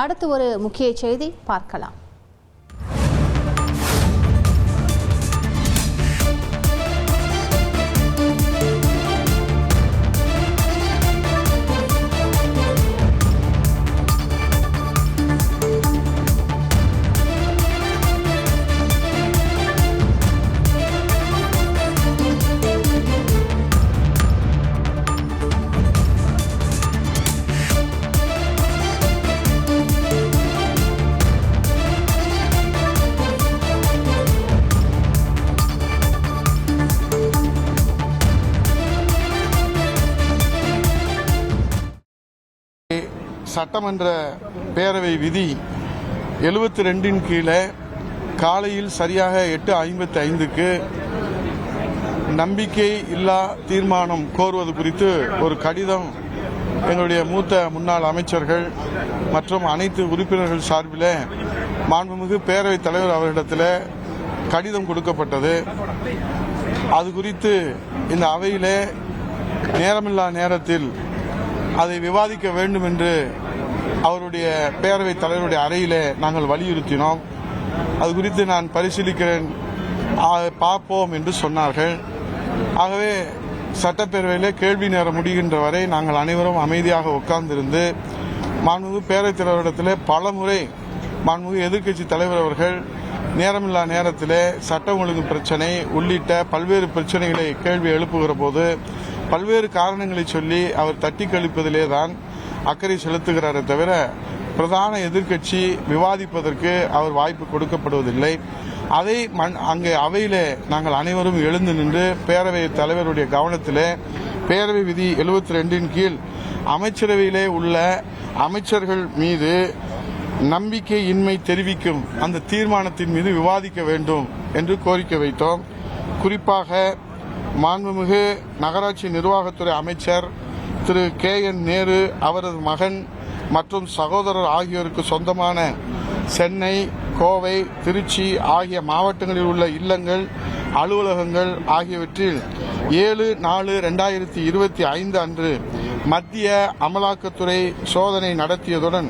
அடுத்து ஒரு முக்கிய செய்தி பார்க்கலாம். சட்டமன்ற பேரவை விதி எழுபத்தி ரெண்டின் கீழே காலையில் சரியாக எட்டு ஐம்பத்தி ஐந்துக்கு நம்பிக்கை இல்லா தீர்மானம் கோருவது குறித்து ஒரு கடிதம் எங்களுடைய மூத்த முன்னாள் அமைச்சர்கள் மற்றும் அனைத்து உறுப்பினர்கள் சார்பில் மாண்புமிகு பேரவைத் தலைவர் அவரிடத்தில் கடிதம் கொடுக்கப்பட்டது. அது குறித்து இந்த அவையிலே நேரமில்லா நேரத்தில் அதை விவாதிக்க வேண்டும் என்று அவருடைய பேரவைத் தலைவருடைய அறையிலே நாங்கள் வலியுறுத்தினோம். அது குறித்து நான் பரிசீலிக்கிறேன். பார்ப்போம் என்று சொன்னார்கள். ஆகவே சட்டப்பேரவையிலே கேள்வி நேரம் முடிகின்ற வரை நாங்கள் அனைவரும் அமைதியாக உட்கார்ந்திருந்து மாண்புமிகு பேரவைத் தலைவரிடத்திலே பல முறை மாண்புமிகு எதிர்க்கட்சி தலைவர் அவர்கள் நேரமில்லா நேரத்தில் சட்டம் ஒழுங்கு பிரச்சனை உள்ளிட்ட பல்வேறு பிரச்சனைகளை கேள்வி எழுப்புகிற போது பல்வேறு காரணங்களை சொல்லி அவர் தட்டி கழிப்பதிலே தான் அக்கறை செலுத்துகிறாரே தவிர பிரதான எதிர்க்கட்சி விவாதிப்பதற்கு அவர் வாய்ப்பு கொடுக்கப்படுவதில்லை. அதை மண் அங்கே அவையிலே நாங்கள் அனைவரும் எழுந்து நின்று பேரவை தலைவருடைய கவனத்திலே பேரவை விதி எழுபத்தி ரெண்டின் கீழ் அமைச்சரவையிலே உள்ள அமைச்சர்கள் மீது நம்பிக்கையின்மை தெரிவிக்கும் அந்த தீர்மானத்தின் மீது விவாதிக்க வேண்டும் என்று கோரிக்கை வைத்தோம். குறிப்பாக மாண்புமிகு நகராட்சி நிர்வாகத்துறை அமைச்சர் திரு கே என் நேரு அவரது மகன் மற்றும் சகோதரர் ஆகியோருக்கு சொந்தமான சென்னை கோவை திருச்சி ஆகிய மாவட்டங்களில் உள்ள இல்லங்கள் அலுவலகங்கள் ஆகியவற்றில் ஏழு நாலு ரெண்டாயிரத்தி இருபத்தி ஐந்து அன்று மத்திய அமலாக்கத்துறை சோதனை நடத்தியதுடன்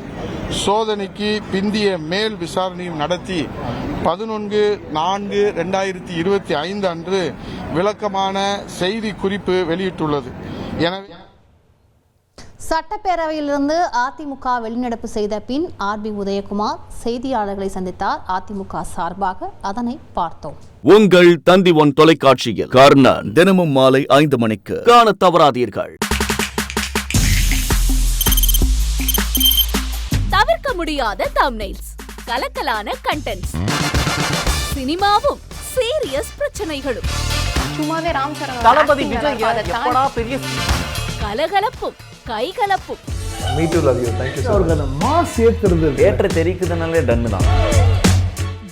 சோதனைக்கு பிந்திய மேல் விசாரணையும் நடத்தி பதினொன்று நான்கு ரெண்டாயிரத்தி இருபத்தி ஐந்து அன்று விளக்கமான செய்தி குறிப்பு வெளியிட்டுள்ளது. எனவே சட்டப்பேரவையிலிருந்து அதிமுக வெளிநடப்பு செய்த பின் ஆர் பி உதயகுமார் செய்தியாளர்களை சந்தித்தார். அதிமுக சார்பாக அதனை பார்த்தோம். உங்கள் தந்தி ஒன் தொலைக்காட்சியில் கர்ணன். தினமும் மாலை ஐந்து மணிக்கு காண தவறாதீர்கள். தவிர்க்க முடியாத தம்னைல்ஸ் கலக்கலான கண்டென்ட்ஸ் சினிமாவும் சீரியஸ் பிரச்சனைகளும். சும்மாவே ராம் சரண் தளபதி பெரிய கலகலப்பும் கைகலப்பும். மீட்டு லவ் யூ தேங்க்யூ அவருக்கு அந்த மாஸ் ஏத்துறது தேட்டர் தெரிக்குதுனாலே டன்னு தான்.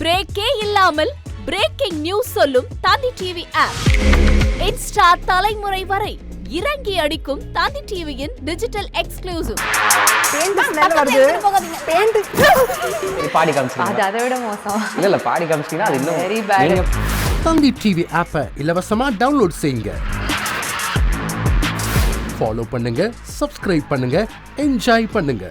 பிரேக்கே இல்லாமல் பிரேக்கிங் நியூஸ் சொல்லும் தந்தி டிவி ஆப் இன்ஸ்டா தலைமுறை வரை இறங்கி அடிக்கும் தந்தி டிவியின் டிஜிட்டல் எக்ஸ்க்ளூசிவ் பாடி காமிச்சிங்க அது அதை விட மோசம். இல்ல இல்ல பாடி காமிச்சிங்கன்னா அது இன்னும் தந்தி டிவி ஆப்பை இலவசமா டவுன்லோட் செய்யுங்க. ஃபாலோ பண்ணுங்க சப்ஸ்கிரைப் பண்ணுங்க என்ஜாய் பண்ணுங்க.